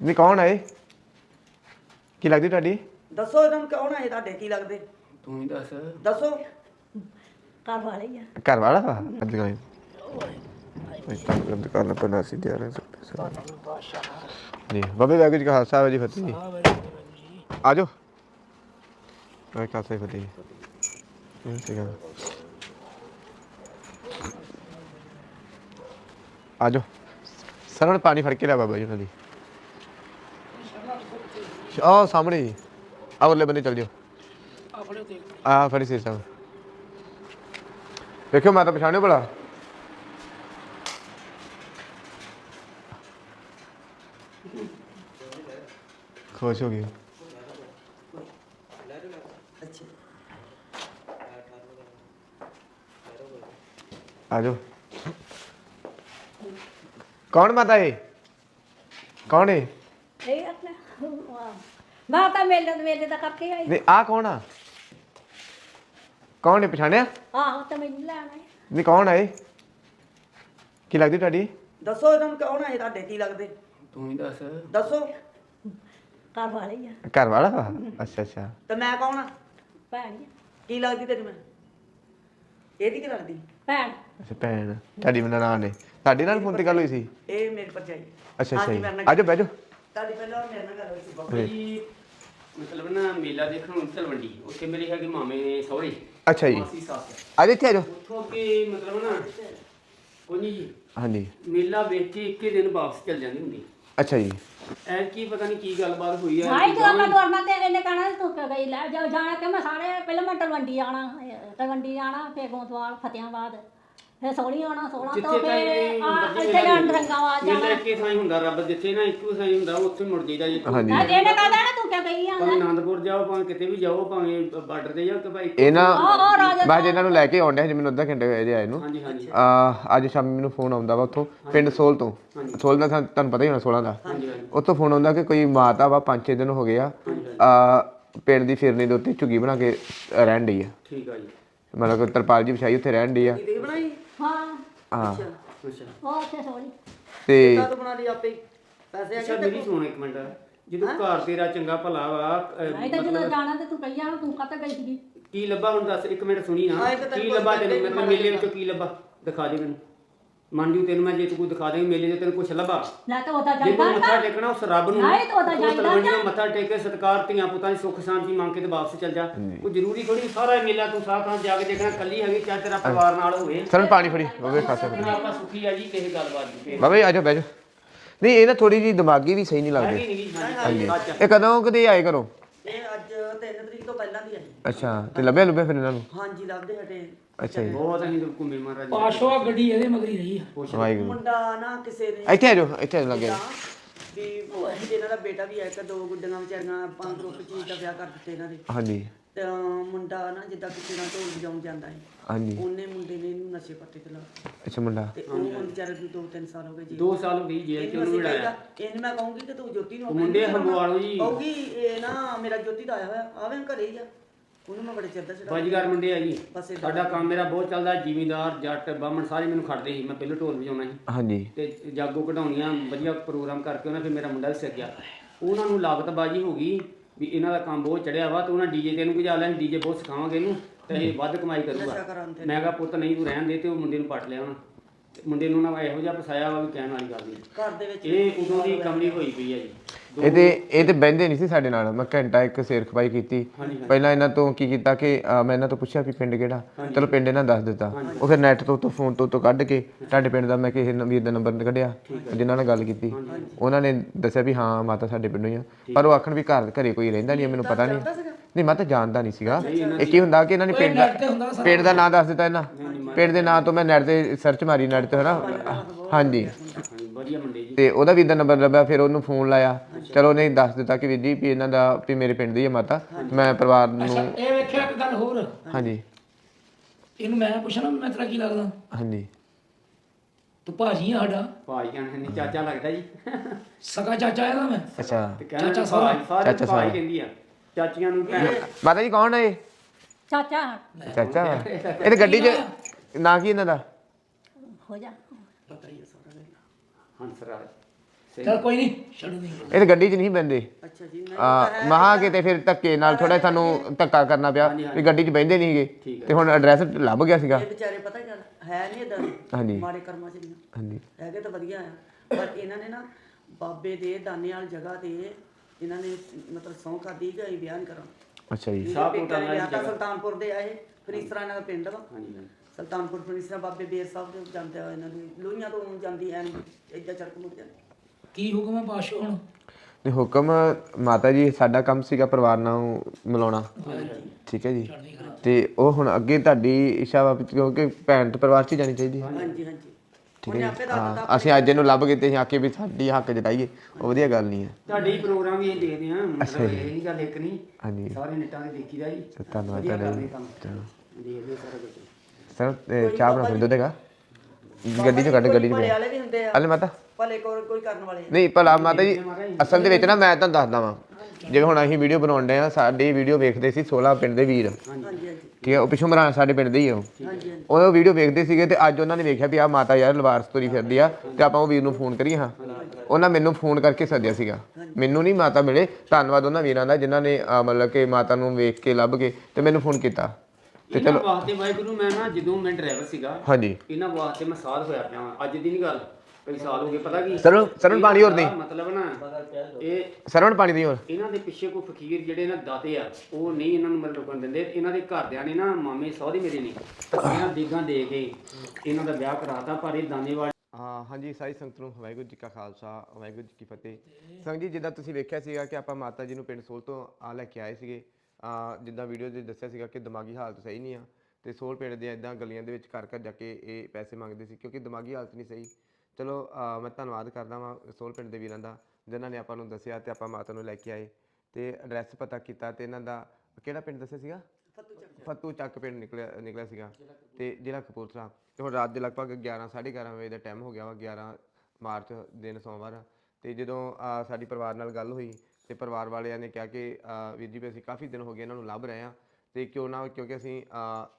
ਨਹੀਂ ਕੌਣ ਆਏ ਕੀ ਲੱਗਦੀ ਤੁਹਾਡੀ? ਦੱਸੋ ਇਹਨਾਂ ਨੂੰ ਕੌਣ ਆਏ ਤੁਹਾਡੇ ਕੀ ਲੱਗਦੇ? ਤੂੰ ਹੀ ਦੱਸ। ਦੱਸੋ। ਘਰ ਵਾਲੇ ਹੀ ਆ। ਘਰ ਵਾਲਾ ਵਾ? ਅੱਜ ਗਏ ਇਸ ਤਾਂ ਪੈਣਾ ਸੀ ਦੇ ਰਹੇ ਜੀ ਬਾਬੇ ਵਾਹਿਗੁਰੂ ਜੀ ਕਾ ਖਾਲਸਾ ਵਾਹਿਗੁਰੂ ਜੀ ਕੀ ਫਤਿਹ ਆ ਜਾਓ। ਵਾਹਿਗੁਰੂ ਕਾ ਖਾਲਸਾ ਫਤਿਹ ਇਹ ਸੀਗਾ। ਆ ਜਾਓ। ਸਰਣ ਪਾਣੀ ਫੜ ਕੇ ਲਿਆ ਬਾਬਾ ਜੀ ਉਹਨਾਂ ਦੀ। ਆਹ ਸਾਹਮਣੇ ਜੀ ਆ ਉਰਲੇ ਬੰਨੇ ਚੱਲ ਜਾਓ ਆ ਫੜੀ ਸੀ ਸਾਹਿਬ ਵੇਖਿਓ ਮੈਂ ਤਾਂ ਪਛਾਣਿਓ ਭਲਾ ਖੁਸ਼ ਹੋ ਗਈ ਅੱਛਾ ਆ ਜਾਓ ਕੌਣ ਮਾਤਾ ਹੈ ਕੌਣ ਹੈ ਇਹ ਆਪਣੇ ਮੈਂ ਤਾਂ ਮੇਲੇ ਦੇ ਮੇਲੇ ਦਾ ਕਰਕੇ ਆਈ। ਨਹੀਂ ਆ ਕੌਣ ਆ? ਕੌਣ ਹੈ ਪਛਾਣਿਆ? ਆਹੋ ਤਾਂ ਮੈਨੂੰ ਲੈਣ ਨਹੀਂ ਕੌਣ ਆਏ ਕੀ ਲੱਗਦੀ ਤੁਹਾਡੀ? ਦੱਸੋ ਇਹਨਾਂ ਨੂੰ ਕੌਣ ਆਏ ਤੁਹਾਡੇ ਕੀ ਲੱਗਦੇ? ਤੂੰ ਹੀ ਦੱਸ। ਦੱਸੋ। ਘਰ ਵਾਲੇ ਹੀ ਆ। ਘਰ ਵਾਲਾ? ਵਾ ਅੱਛਾ ਅੱਛਾ। ਤੇ ਮੈਂ ਕੌਣ ਆ? ਭੈਣ ਹੀ ਆ। ਕੀ ਲੱਗਦੀ ਤੇਰੀ ਮੈਂ? ਇਹਦੀ ਕੀ ਲੱਗਦੀ? ਭੈਣ। ਅੱਛਾ ਭੈਣ। ਤੁਹਾਡੀ ਮੈਨੂੰ ਨਾਂ ਨੇ। ਤੁਹਾਡੇ ਨਾਲ ਫੋਨ ਤੇ ਗੱਲ ਹੋਈ ਸੀ? ਇਹ ਮੇਰੀ ਭਰਜਾਈ। ਅੱਛਾ ਅੱਛਾ ਜੀ। ਮੇਰੇ ਆ ਜਾਓ ਬਹਿ ਜਾਓ। ਤੁਹਾਡੀ ਪਹਿਲਾਂ ਮੇਰੇ ਨਾਲ ਗੱਲ ਹੋਈ ਸੀ ਬਾਬਾ। ਬਈ ਮਤਲਬ ਨਾ ਮੇਲਾ ਦੇਖਣ ਨੂੰ ਤਲਵੰਡੀ ਉੱਥੇ ਮੇਰੇ ਹੈਗੇ ਮਾਮੇ ਸਹੁਰੇ। ਅੱਛਾ ਜੀ। ਮਾਸੀ ਸੱਸ। ਆ ਜਾਓ ਇੱਥੇ ਆ ਜਾਓ। ਉੱਥੋਂ ਅੱਗੇ ਮਤਲਬ ਨਾ ਕੋਈ ਨਹੀਂ ਜੀ। ਹਾਂਜੀ। ਮੇਲਾ ਵੇਖ ਕੇ ਇੱਕੇ ਦਿਨ ਵਾਪਸ ਚੱਲ ਜਾਂਦੀ ਹੁੰਦੀ। ਅੱਛਾ ਜੀ। ਐ ਕੀ ਪਤਾ ਨਹੀਂ ਕੀ ਗੱਲਬਾਤ ਹੋਈ ਆ ਆਈ ਜਦੋਂ ਮੈਂ ਦੌੜਨਾ ਤੇ ਇਹਨੇ ਕਹਣਾ ਤੂੰ ਕਿ ਗਈ ਲੈ। ਜਾ ਜਾਣਾ ਕਿ ਮੈਂ ਸਾਰੇ ਪਹਿਲਾਂ ਮੈਂ ਤਲਵੰਡੀ ਜਾਣਾ ਤਲਵੰਡੀ ਜਾਣਾ ਫੇਰ ਗੋਂਦਵਾਲ ਫਤਿਆਬਾਦ। ਫੇਰ ਸੋਹਣੀ ਆਉਣਾ ਸੋਹਣਾ ਤੋਂ ਜਿੱਥੇ ਫੇਰ ਆ ਇੱਥੇ ਜਾਣ ਰੰਗਾਵਾਦ ਮੇਲਾ ਜਾਣਾ। ਇੱਕੇ ਥਾਂ ਹੀ ਹੁੰਦਾ ਰੱਬ ਜਿੱਥੇ ਨਾ ਇੱਕੋ ਥਾਂ ਹੀ ਹੁੰਦਾ ਉੱਥੇ ਮੁੜ ਜਾਈਦਾ ਜੀ ਹਾਂਜੀ। ਨਾ ਇਹਨੇ ਕਹਦਾ ਨਾ ਤੂੰ ਕਿ ਗਈ ਆ ਭਾਵੇਂ ਆਨੰਦਪੁਰ ਜਾਓ ਭਾਵੇਂ ਕਿਤੇ ਵੀ ਜਾਓ ਭਾਵੇਂ ਬਾਰਡਰ ਤੇ ਜਾਓ ਕਿ ਭਾਈ ਇਹਨਾਂ ਰਾਜਾ ਮੈਂ ਅੱਜ ਇਹਨਾਂ ਨੂੰ ਲੈ ਕੇ ਆਉਂਦਾ ਜੀ ਮੈਨੂੰ ਅੱਧਾ ਘੰਟੇ ਹੋਏ ਜੇ ਆਏ ਨੂੰ। ਹਾਂਜੀ ਹਾਂਜੀ। ਆ ਅੱਜ ਸ਼ਾਮੀ ਮੈਨੂੰ ਫੋਨ ਆਉਂਦਾ ਵਾ ਉੱਥੋਂ ਪਿੰਡ ਸੋਲ ਤੋਂ। ਸੋਲ ਦਾ ਤਾਂ ਤੁਹਾਨੂੰ ਪਤਾ ਹੀ ਹੋਣਾ ਸੋਲਾਂ ਦਾ। ਹਾਂਜੀ ਹਾਂਜੀ। ਉੱਥੋਂ ਫੋਨ ਆਉਂਦਾ ਕਿ ਕੋਈ ਮਾਤਾ ਵਾ ਪੰਜ ਛੇ ਦਿਨ ਹੋ ਗਏ ਆ। ਆ ਪਿੰਡ ਦੀ ਫਿਰਨੀ ਦੇ ਉੱਤੇ ਝੁੱਗੀ ਬਣਾ ਕੇ ਰਹਿਣ ਡਈ ਆ। ਠੀਕ ਆ ਜੀ। ਮਤਲਬ ਕਿ ਤਰਪਾਲ ਜੀ ਵਿਛਾਈ ਉੱਥੇ ਰਹਿਣ ਡਈ ਆ। ਬਣਾਈ? ਹਾਂ ਹਾਂ। ਅੱਛਾ। ਉਹ ਉੱਥੇ ਸੋਹਣੀ ਤੇ ਤਾਂ ਤੂੰ ਬਣਾ ਲਈ ਆਪੇ? ਹੀ। ਪੈਸੇ ਆ ਅੱਛਾ ਮੇਰੀ ਸੁਣ ਇੱਕ ਮਿੰਟ। ਜਦੋਂ ਘਰ ਤੇਰਾ ਚੰਗਾ ਭਲਾ ਵਾ ਅਹ, ਨਹੀਂ ਤਾਂ ਜਦੋਂ ਜਾਣਾ ਤੇ ਤੂੰ ਕਹੀ ਜਾਣਾ ਤੂੰ ਕਾਹਤੇ ਗਈ ਸੀਗੀ? ਕੀ ਲੱਭਾ ਹੁਣ ਦੱਸ ਇੱਕ ਮਿੰਟ ਸੁਣੀ ਨਾ। ਹਾਂ, ਕੀ ਲੱਭਾ ਤੈਨੂੰ? ਨੂੰ ਮਤਲਬ ਮੇਲੇ ਵਿੱਚੋਂ ਕੀ ਲੱਭਾ? ਦਿਖਾ ਦੇ ਮੈਨੂੰ। ਮੰਨ ਜੂ ਤੈਨੂੰ ਮੈਂ ਜੇ ਤੂੰ ਕੋਈ ਦਿਖਾ ਦੇਂਗੀ ਮੇਲੇ 'ਚ ਤੈਨੂੰ ਕੁਛ ਲੱਭਾ। ਨਾ ਤਾਂ ਉਹਦਾ ਜੇ ਤੂੰ ਜਾਂਦਾ ਮੱਥਾ ਟੇਕਣਾ ਉਸ ਰੱਬ ਨੂੰ ਨਹੀਂ ਤਾਂ ਉਹਦਾ ਉਸ ਜਾਂਦਾ ਤਲਵੰਡੀ ਨੂੰ। ਮੱਥਾ ਟੇਕ ਕੇ ਸਤਕਾਰ ਧੀਆਂ ਪੁੱਤਾਂ ਦੀ ਸੁੱਖ ਸ਼ਾਂਤੀ ਮੰਗ ਕੇ ਤੇ ਵਾਪਸ ਚੱਲ ਜਾ। ਕੋਈ ਜ਼ਰੂਰੀ ਥੋੜੀ ਸਾਰਾ ਮੇਲਾ ਤੂੰ ਸਾਰਾ ਥਾਂ ਜਾ ਕੇ ਦੇਖਣਾ ਕੱਲੀ ਹੈਗੀ ਚਾਹੇ ਤੇਰਾ ਪਰਿਵਾਰ ਨਾਲ ਹੋਵੇ। ਸਰਨ ਪਾਣੀ ਫੜੀ ਬਾਬੇ ਖਾਸਾ ਨਾ ਆਪਾਂ ਸੁਖੀ ਆ ਜੀ ਕਿਸੇ ਗੱਲਬਾਤ ਦੀ ਫੇਰ। ਬਾਬੇ ਆ ਜਾਓ ਬਹਿ ਜਾਓ। ਨਹੀਂ ਇਹ ਨਾ ਥੋੜੀ ਜੀ ਦਿਮਾਗੀ ਵੀ ਸਹੀ ਨਹੀਂ ਲੱਗਦੀ। ਨਹੀਂ ਹਾਂਜੀ ਹਾਂਜੀ। ਇਹ ਕਦੋਂ ਕਦੇ ਆਏ ਕਰੋ ਇਹ ਅੱਜ 3 ਤਰੀਕ ਤੋਂ ਪਹਿਲਾਂ ਦੀ ਆਈ ਅੱਛਾ ਤੇ ਲੱਭਿਆ ਲੁੱਭਿਆ ਫਿਰ ਇਹਨਾਂ ਨੂੰ? ਹਾਂਜੀ ਲੱਭਦੇ ਹਟੇ ਅੱਛਾ ਜੀ। ਬਹੁਤ ਅਸੀਂ ਤਾਂ ਘੁੰਮੇ ਮਹਾਰਾਜ। ਪਾਸ਼ਵਾ ਗੱਡੀ ਇਹਦੇ ਮਗਰੀ ਰਹੀ ਆ। ਵਾਹਿਗੁਰੂ। ਮੁੰਡਾ ਨਾ ਕਿਸੇ ਨੇ ਇੱਥੇ ਆ ਜਾਓ ਇੱਥੇ ਲੱਗੇ। ਤਾਂ ਵੀ ਇਹਨਾਂ ਦਾ ਬੇਟਾ ਵੀ ਹੈ ਇੱਕ ਦੋ ਗੁੱਡੀਆਂ ਵਿਚਾਰੀਆਂ ਆਪਾਂ ਗਰੁੱਪ ਚੀਜ਼ ਦਾ ਵਿਆਹ ਕਰ ਦਿੱਤੇ ਇਹਨਾਂ ਦੇ। ਹਾਂਜੀ। ਤੇ ਮੁੰਡਾ ਨਾ ਜਿੱਦਾਂ ਕਿਸੇ ਨਾਲ ਢੋਲ ਵਜਾਉਣ ਜਾਂਦਾ ਹੈ ਹਾਂਜੀ। ਉਹਨੇ ਮੁੰਡੇ ਨੇ ਇਹਨੂੰ ਨਸ਼ੇ ਪੱਤੇ ਤੇ ਲਾ ਅੱਛਾ ਮੁੰਡਾ। ਤੇ ਉਹ ਹੁਣ ਵਿਚਾਰੇ ਨੂੰ ਦੋ ਤਿੰਨ ਸਾਲ ਹੋ ਗਏ ਜੀ। ਦੋ ਸਾਲ ਹੋ ਗਈ ਜੇਲ੍ਹ ਚ ਇਹਨੂੰ ਉਹਨੂੰ ਅਸੀਂ ਲੜਾਇਆ ਕਹੀਦਾ ਇਹਨੂੰ ਮੈਂ ਕਹੂੰਗੀ ਕਿ ਤੂੰ ਜੋਤੀ ਨੂੰ ਉਹ ਮੁੰਡੇ ਹੰਗਵਾਲੋ ਜੀ। ਕਹੂਗੀ ਇਹ ਨਾ ਮੇਰਾ ਜੋਤੀ ਦਾ ਆਇਆ ਹੋਇਆ ਆਵੇਂ ਘਰੇ ਹੀ ਆ। ਉਹਨੂੰ ਮੈਂ ਬੜੇ ਚਿਰ ਦਾ ਛਡਾ ਬਾਜੀਗਰ ਮੁੰਡੇ ਆ ਜੀ। ਬਸ ਸਾਡਾ ਕੰਮ ਮੇਰਾ ਬਹੁਤ ਚੱਲਦਾ ਜ਼ਿਮੀਂਦਾਰ ਜੱਟ ਬਾਹਮਣ ਸਾਰੇ ਮੈਨੂੰ ਖੜਦੇ ਸੀ। ਮੈਂ ਪਹਿਲਾਂ ਢੋਲ ਵਜਾਉਣਾ ਸੀ। ਹਾਂਜੀ। ਤੇ ਜਾਗੋ ਕਢਾਉਣੀਆਂ ਵਧੀਆ ਪ੍ਰੋਗਰਾਮ ਕਰਕੇ ਉਹਨਾਂ ਫਿਰ ਮੇਰਾ ਮੁੰਡਾ ਵੀ ਸਿੱਖ ਗਿਆ। ਉਹਨਾਂ ਨੂੰ ਲਾਗਤਬਾਜ਼ੀ ਹੋ ਗਈ ਵੀ ਇਹਨਾਂ ਦਾ ਕੰਮ ਬਹੁਤ ਚੜਿਆ ਵਾ ਤੇ ਉਹਨਾਂ ਡੀਜੇ ਤੇ ਇਹਨੂੰ ਭਜਾ ਲਿਆ ਡੀਜੇ ਬਹੁਤ ਸਿਖਾਵਾਂਗੇ ਇਹਨੂੰ ਤੇ ਇਹ ਵੱਧ ਕਮਾਈ ਨਸ਼ਾ ਕਰੂਗਾ ਤੇ ਮੈਂ ਕਿਹਾ ਪੁੱਤ ਨਹੀਂ ਤੂੰ ਰਹਿਣ ਦੇ ਤੇ ਉਹ ਮੁੰਡੇ ਨੂੰ ਪੱਟ ਲਿਆ ਉਹਨਾਂ ਤੇ ਮੁੰਡੇ ਨੂੰ ਉਹਨਾਂ ਇਹੋ ਜਿਹਾ ਫਸਾਇਆ ਵਾ ਵੀ ਕਹਿਣ ਵਾਲੀ ਗੱਲ ਨਹੀਂ। ਘਰ ਦੇ ਵਿੱਚ ਇਹ ਉਦੋਂ ਦੀ ਕਮਲੀ ਹੋਈ ਪਈ ਹੈ ਜੀ। ਇਹ ਤੇ ਇਹ ਤੇ ਬਹਿੰਦੇ ਨਹੀਂ ਸੀ ਸਾਡੇ ਨਾਲ। ਮੈਂ ਘੰਟਾ ਇੱਕ ਸਿਰ ਖਪਾਈ ਕੀਤੀ। ਪਹਿਲਾਂ ਇਹਨਾਂ ਤੋਂ ਕੀ ਕੀਤਾ ਕਿ ਅਹ, ਮੈਂ ਇਹਨਾਂ ਤੋਂ ਪੁੱਛਿਆ ਵੀ ਪਿੰਡ ਕਿਹੜਾ? ਚਲੋ ਪਿੰਡ ਇਹਨਾਂ ਦੱਸ ਦਿੱਤਾ। ਉਹ ਫਿਰ ਨੈਟ ਤੋਂ ਤੋਂ ਫੋਨ ਤੋਂ ਤੋਂ ਕੱਢ ਕੇ ਤੁਹਾਡੇ ਪਿੰਡ ਦਾ ਮੈਂ ਕਿਸੇ ਨ- ਵੀਰ ਦਾ ਨੰਬਰ ਕੱਢਿਆ। ਜਿਨ੍ਹਾਂ ਨਾਲ ਗੱਲ ਕੀਤੀ। ਉਹਨਾਂ ਨੇ ਦੱਸਿਆ ਵੀ ਹਾਂ ਮਾਤਾ ਸਾਡੇ ਪਿੰਡੋਂ ਹੀ ਆ। ਪਰ ਉਹ ਆਖਣ ਵੀ ਘਰ ਘਰੇ ਕੋਈ ਰਹਿੰਦਾ ਨਹੀਂ ਮੈਨੂੰ ਪਤਾ ਨਹੀਂ। ਨਹੀਂ ਮੈਂ ਤਾਂ ਜਾਣਦਾ ਨਹੀਂ ਸੀਗਾ। ਇਹ ਕੀ ਹੁੰਦਾ ਕਿ ਇਹਨਾਂ ਨੇ ਪਿੰਡ ਦਾ ਪਿੰਡ ਦਾ ਨਾਂ ਦੱਸ ਦਿੱਤਾ ਇਹਨਾਂ। ਪਿੰਡ ਦੇ ਨਾਂ ਤੋਂ ਮੈਂ ਨੈਟ ਤੇ ਸਰਚ ਮਾਰੀ ਨੈਟ ਤੇ ਹਨਾ? ਹਾਂਜੀ। ਹਾਂਜੀ ਵਧੀਆ ਮੁੰਡੇ ਜੀ ਤੇ ਉਹਦਾ ਵੀ ਇਦਾਂ ਨੰਬਰ ਲੱਭਿਆ ਫਿਰ ਉਹਨੂੰ ਫੋਨ ਲਾਇਆ। ਚਲੋ ਉਹਨੇ ਦੱਸ ਦਿੱਤਾ ਕਿ ਵੀਰ ਜੀ ਵੀ ਇਹਨਾਂ ਦਾ ਵੀ ਮੇਰੇ ਪਿੰਡ ਦੀ ਹੈ ਮਾਤਾ। ਮੈਂ ਪਰਿਵਾਰ ਨੂੰ ਇਹ ਵੇਖਿਆ ਇੱਕ ਗੱਲ ਹੋਰ। ਹਾਂਜੀ। ਇਹਨੂੰ ਮੈਂ ਪੁੱਛਣਾ ਮੈਂ ਤੇਰਾ ਕੀ ਲੱਗਦਾ? ਹਾਂਜੀ। ਤੂੰ ਭਾਜੀ ਆ ਸਾਡਾ। ਭਾਈ ਕਹਿੰਦੇ ਨੇ ਚਾਚਾ ਲੱਗਦਾ ਜੀ। ਸਗਾ ਚਾਚਾ ਇਹਦਾ ਮੈਂ? ਅੱਛਾ। ਤੇ ਕਹਿੰਦਾ ਚਾਚਾ ਸਾਰੇ। ਸਾਰੇ ਚਾਚਾ ਭਾਈ। ਕਹਿੰਦੀ ਆ। ਚਾਚੀਆਂ ਨੂੰ ਭੈਣ ਮਾਤਾ ਜੀ ਕੌਣ ਹੈ ਇਹ? ਚਾਚਾ। ਚਾਚਾ। ਇਹ ਤੇ ਗੱਡੀ 'ਚ ਨਾਂ ਕੀ ਇਹਨਾਂ ਦਾ? ਹੋ ਜਾ। ਹੰਸਰਾਜ ਚਲ ਕੋਈ ਨਹੀਂ ਛੱਡ ਦੇ ਇਹ ਤਾਂ ਗੱਡੀ 'ਚ ਨਹੀਂ ਬੈੰਦੇ ਅੱਛਾ ਜੀ ਨਹੀਂ ਮਹਾ ਕਿਤੇ ਫਿਰ ਧੱਕੇ ਨਾਲ ਥੋੜਾ ਸਾਨੂੰ ਧੱਕਾ ਕਰਨਾ ਪਿਆ ਵੀ ਗੱਡੀ 'ਚ ਬੈੰਦੇ ਨਹੀਂਗੇ ਤੇ ਹੁਣ ਐਡਰੈਸ ਲੱਭ ਗਿਆ ਸੀਗਾ। ਇਹ ਵਿਚਾਰੇ ਪਤਾ ਗੱਲ ਹੈ ਨਹੀਂ ਇਦਾਂ ਹਾਂਜੀ। ਮਾੜੇ ਕਰਮਾਂ ਚ ਨਹੀਂ। ਹਾਂਜੀ। ਹੈਗੇ ਤਾਂ ਵਧੀਆ ਆ। ਪਰ ਇਹਨਾਂ ਨੇ ਨਾ ਬਾਬੇ ਦੇ ਦਾਨੇ ਵਾਲੀ ਜਗ੍ਹਾ ਤੇ ਇਹਨਾਂ ਨੇ ਮਤਲਬ ਸਹੁੰ ਖਾਦੀ ਕਿ ਅਸੀਂ ਵਿਆਹ ਨਹੀਂ ਕਰਾਂ ਅੱਛਾ ਜੀ। ਸਾਹ ਪੇਕਾ ਨੇ ਵਿਆਹ ਤਾਂ ਸੁਲਤਾਨਪੁਰ ਦੇ ਆਏ ਫਰੀਸਰਾ ਇਹਨਾਂ ਦਾ ਪਿੰਡ ਵਾ। ਹਾਂਜੀ ਸੁਲਤਾਨਪੁਰ ਫਰੀਸਰਾ ਬਾਬੇ ਬੇਰ ਸਾਹਿਬ ਦੇ ਜਾਂਦੇ ਆ ਇਹਨਾਂ ਦੀ ਲੋਹੀਆਂ ਤੋਂ ਜਾਂਦੀ ਐਨ ਏਦਾਂ ਚੜਕ ਮੁੜ ਜਾਂਦੀ। ਕੀ ਹੁਕਮ ਹੈ ਪਾਸ਼ੋ ਹੁਣ? ਤੇ ਹੁਕਮ ਮਾਤਾ ਜੀ ਸਾਡਾ ਕੰਮ ਸੀਗਾ ਪਰਿਵਾਰ ਨਾਲ ਮਿਲਾਉਣਾ। ਠੀਕ ਹੈ ਜੀ। ਤੇ ਉਹ ਹੁਣ ਅੱਗੇ ਤੁਹਾਡੀ ਇੱਛਾ ਵਾ ਕਿਉਂਕਿ ਭੈਣ ਤੇ ਪਰਿਵਾਰ 'ਚ ਹੀ ਜਾਣੀ ਚਾਹੀਦੀ ਹੈ। ਹਾਂਜੀ ਹਾਂਜੀ। ਠੀਕ ਹੈ ਜੀ। ਹਾਂ ਅਸੀਂ ਅੱਜ ਇਹਨੂੰ ਲੱਭ ਕੇ ਤੇ ਅਸੀਂ ਆਕੇ ਵੀ ਸਾਡੀ ਹੱਕ ਜਤਾਈਏ ਉਹ ਵਧੀਆ ਗੱਲ ਨਹੀਂ ਹੈ। ਤੁਹਾਡੇ ਹੀ ਪ੍ਰੋਗਰਾਮ ਵੀ ਇਹ ਦੇਖਦੇ ਆ ਮਤਲਬ ਇਹ ਨਹੀਂ ਗੱਲ ਇੱਕ ਨਹੀਂ ਹਾਂਜੀ। ਸਾਰੇ ਨੈਟਾਂ ਤੇ ਦੇਖੀਦਾ ਜੀ ਧੰਨਵਾਦ ਵਧੀਆ ਤੁਹਾਡਾ ਕਰਦੇ ਜੀ। ਕੰਮ। ਚਲੋ। ਦੇਖਦੇ ਸਾਰਾ ਇਹ ਚਾਹ ਬਣਾ ਕੇ ਦੇਗਾ ਗੱਡੀ 'ਚ ਕੱਢ ਗੱਡੀ 'ਚ ਭਲੇ ਵਾਲੇ ਵੀ ਹੁੰਦੇ ਆ। ਹਲੇ ਮਾਤਾ। ਭਲੇ ਕੋਈ ਕੋਈ ਕਰਨ ਵਾਲੇ ਨਹੀਂ ਭਲਾ ਮਾਤਾ ਜੀ ਅਸਲ ਦੇ ਵਿੱਚ ਨਾ ਮੈਂ ਤੁਹਾਨੂੰ ਦੱਸਦਾ ਵਾਂ। ਜਿਵੇਂ ਹੁਣ ਅਸੀਂ ਵੀਡੀਓ ਬਣਾਉਣ ਡਏ ਆ ਸਾਡੀ ਵੀਡੀਓ ਵੇਖਦੇ ਸੀ 16 ਪਿੰਡ ਦੇ ਵੀਰ। ਹਾਂਜੀ ਹਾਂਜੀ। ਠੀਕ ਹੈ ਉਹ ਪਿੱਛੋਂ ਮਰਾਂ ਸਾਡੇ ਪਿੰਡ ਦੇ ਹੀ ਆ ਉਹ। ਹਾਂਜੀ ਹਾਂਜੀ। ਉਹ ਵੀਡੀਓ ਵੇਖਦੇ ਸੀਗੇ ਤੇ ਅੱਜ ਉਹਨਾਂ ਨੇ ਵੇਖਿਆ ਵੀ ਆ ਮਾਤਾ ਯਾਰ ਲਵਾਰਸ ਤੁਰੀ ਫਿਰਦੀ ਆ ਤੇ ਆਪਾਂ ਉਹ ਵੀਰ ਨੂੰ ਫੋਨ ਕਰੀਏ ਹਾਂ। ਉਹਨਾਂ ਮੈਨੂੰ ਫੋਨ ਕਰਕੇ ਸੱਦਿਆ ਸੀਗਾ। ਮੈਨੂੰ ਨਹੀਂ ਮਾਤਾ ਮਿਲੇ। ਧੰਨਵਾਦ ਉਹਨਾਂ ਵੀਰਾਂ ਦਾ ਜਿਨ੍ਹਾਂ ਨੇ ਅਹ, ਮਤਲਬ ਕਿ ਮਾਤਾ ਨੂੰ ਵੇਖ ਕੇ ਲੱਭ ਕੇ ਤੇ ਮੈਨੂੰ ਫੋਨ ਕੀਤਾ। ਤੇ ਇਹਨਾਂ ਚਲੋ। ਵਾਸਤੇ ਵਾਹਿਗੁਰੂ ਮੈਂ ਨਾ ਜਦੋਂ ਮੈਂ ਡਰਾਈਵਰ ਸੀਗਾ ਹਾਂਜੀ। ਇਹਨਾਂ ਵਾਸਤੇ ਮੈਂ ਸਾਧ ਹੋਇਆ ਪਿਆ ਵਾਂ। ਅੱਜ ਦੀ ਨਹੀਂ ਗੱਲ ਕਈ ਸਾਲ ਹੋ ਗਏ ਪਤਾ ਕੀ? ਸਰਵਣ ਸਰਵਣ ਪਾਣੀ ਹੋਰ ਨਹੀਂ ਮਤਲਬ ਨਾ ਇਹ ਸਰਵਣ ਪਾਣੀ ਦੀ ਹੋਰ। ਇਹਨਾਂ ਦੇ ਪਿੱਛੇ ਕੋਈ ਫਕੀਰ ਜਿਹੜੇ ਨਾ ਦਾਤੇ ਆ ਉਹ ਨਹੀਂ ਇਹਨਾਂ ਨੂੰ ਮਤਲਬ ਰੁਕਣ ਦਿੰਦੇ। ਇਹਨਾਂ ਦੇ ਘਰਦਿਆਂ ਨੇ ਨਾ ਮਾਮੇ ਸਹੁਰੇ ਮੇਰੇ ਨੇ ਇਹਨਾਂ ਦੇਗਾਂ ਦੇ ਕੇ ਇਹਨਾਂ ਦਾ ਵਿਆਹ ਕਰਾਤਾ ਪਰ ਇਹ ਦਾਨੇਵਾਲ ਹਾਂ ਹਾਂਜੀ ਸਾਰੀ ਸੰਗਤ ਨੂੰ ਵਾਹਿਗੁਰੂ ਜੀ ਕਾ ਖਾਲਸਾ ਵਾਹਿਗੁਰੂ ਜੀ ਕੀ ਫਤਿਹ। ਸੰਗਤ ਜੀ ਜਿੱਦਾਂ ਤੁਸੀਂ ਵੇਖਿਆ ਸੀਗਾ ਕਿ ਆਪਾਂ ਮਾਤਾ ਜੀ ਨੂੰ ਪਿੰਡ ਸੋਲ ਤੋਂ ਆ ਲੈ ਕੇ ਆਏ ਸੀਗੇ ਜਿੱਦਾਂ ਵੀਡੀਓ 'ਚ ਦੱਸਿਆ ਸੀਗਾ ਕਿ ਦਿਮਾਗੀ ਹਾਲਤ ਸਹੀ ਨਹੀਂ ਆ ਤੇ ਸੋਲ ਪਿੰਡ ਦੇ ਇਦਾਂ ਗਲੀਆਂ ਦੇ ਵਿੱਚ ਘਰ ਘਰ ਜਾ ਕੇ ਇਹ ਪੈਸੇ ਮੰਗਦੇ ਸੀ ਕਿਉਂਕਿ ਦਿਮਾਗੀ ਹਾਲਤ ਨਹੀਂ ਸਹੀ। ਚਲੋ ਮੈਂ ਧੰਨਵਾਦ ਕਰਦਾ ਵਾਂ ਸੋਲ ਪਿੰਡ ਦੇ ਵੀਰਾਂ ਦਾ ਜਿਨ੍ਹਾਂ ਨੇ ਆਪਾਂ ਨੂੰ ਦੱਸਿਆ ਤੇ ਆਪਾਂ ਮਾਤਾ ਨੂੰ ਲੈ ਕੇ ਆਏ ਤੇ ਐਡਰੈਸ ਪਤਾ ਕੀਤਾ ਤੇ ਇਹਨਾਂ ਦਾ ਕਿਹੜਾ ਪਿੰਡ ਦੱਸਿਆ ਸੀਗਾ? ਫੱਤੂ ਚੱਕ ਪਿੰਡ। ਨਿਕਲਿਆ ਨਿਕਲਿਆ ਸੀਗਾ ਤੇ ਜ਼ਿਲ੍ਹਾ ਕਪੂਰਥਲਾ। ਤੇ ਹੁਣ ਰਾਤ ਦੇ ਲਗਭਗ 11 11:30 ਵਜੇ ਦਾ ਟਾਈਮ ਹੋ ਗਿਆ ਵਾ 11 ਮਾਰਚ ਦਿਨ ਸੋਮਵਾਰ। ਤੇ ਜਦੋਂ ਸਾਡੀ ਪਰਿਵਾਰ ਨਾਲ ਗੱਲ ਹੋਈ ਤੇ ਪਰਿਵਾਰ ਵਾਲਿਆਂ ਨੇ ਕਿਹਾ ਕਿ ਵੀਰ ਜੀ ਵੀ ਅਸੀਂ ਕਾਫੀ ਦਿਨ ਹੋ ਗਏ ਇਹਨਾਂ ਨੂੰ ਲੱਭ ਰਹੇ ਆ ਤੇ ਕਿਉਂ ਨਾ ਕਿਉਂਕਿ ਅਸੀਂ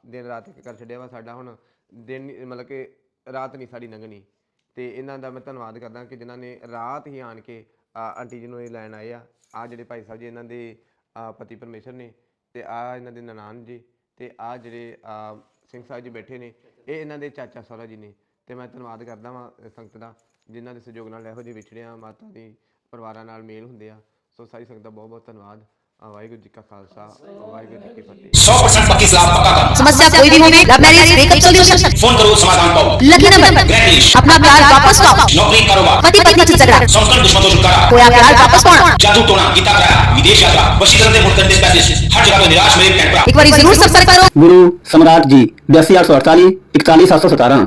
ਦਿਨ ਰਾਤ ਇੱਕ ਕਰ ਛੱਡਿਆ ਵਾ ਸਾਡਾ ਹੁਣ, ਦਿਨ ਮਤਲਬ ਕਿ ਰਾਤ ਨਹੀਂ ਸਾਡੀ ਲੰਘਣੀ। ਤੇ ਇਹਨਾਂ ਦਾ ਮੈਂ ਧੰਨਵਾਦ ਕਰਦਾ ਕਿ ਜਿਨ੍ਹਾਂ ਨੇ ਰਾਤ ਹੀ ਆਣ ਕੇ ਆਂਟੀ ਜੀ ਨੂੰ ਇਹ ਲੈਣ ਆਏ ਆ। ਆ ਜਿਹੜੇ ਭਾਈ ਸਾਹਿਬ ਜੀ ਇਹਨਾਂ ਦੇ ਪਤੀ ਪਰਮੇਸ਼ਰ ਨੇ ਤੇ ਆ ਇਹਨਾਂ ਦੇ ਨਨਾਨ ਜੀ ਤੇ ਆ ਜਿਹੜੇ ਸਿੰਘ ਸਾਹਿਬ ਜੀ ਬੈਠੇ ਨੇ, ਇਹ ਇਹਨਾਂ ਦੇ ਚਾਚਾ ਸਹੁਰਾ ਜੀ ਨੇ। ਤੇ ਮੈਂ ਧੰਨਵਾਦ ਕਰਦਾ ਵਾਂ ਸੰਗਤ ਦਾ, ਜਿਨ੍ਹਾਂ ਦੇ ਸਹਿਯੋਗ ਨਾਲ ਇਹੋ ਜਿਹੇ ਵਿਛੜਿਆ ਮਾਤਾ ਦੀ ਪਰਿਵਾਰਾਂ ਨਾਲ ਮੇਲ ਹੁੰਦੇ ਆ। ਸੋ ਸਾਰੀ ਸੰਗਤ ਦਾ ਬਹੁਤ ਬਹੁਤ ਧੰਨਵਾਦ ਅਹ, ਵਾਹਿਗੁਰੂ ਜੀ ਕਾ ਖਾਲਸਾ ਵਾਹਿਗੁਰੂ जी की फतेह सौ परसेंट पक्की सलाह पक्का काम समस्या कोई भी हो love marriage breakup solution phone करो समाधान पाओ लकी नंबर ग्रैंड अपना प्यार वापस पाओ नौकरी कारोबार पति पत्नी से झगड़ा संस्कृत दुश्मन तो छुटकारा खोया प्यार वापस पाना जादू टोना गीता ग्रह विदेश यात्रा वशीकरण दे मुक्त करने पैसे हर जगह पे निराश मेरे भैन भरा एक बार जरूर संपर्क करो गुरु सम्राट जी बयासी आठ सौ अड़तालीस इकतालीस सात सौ सतारह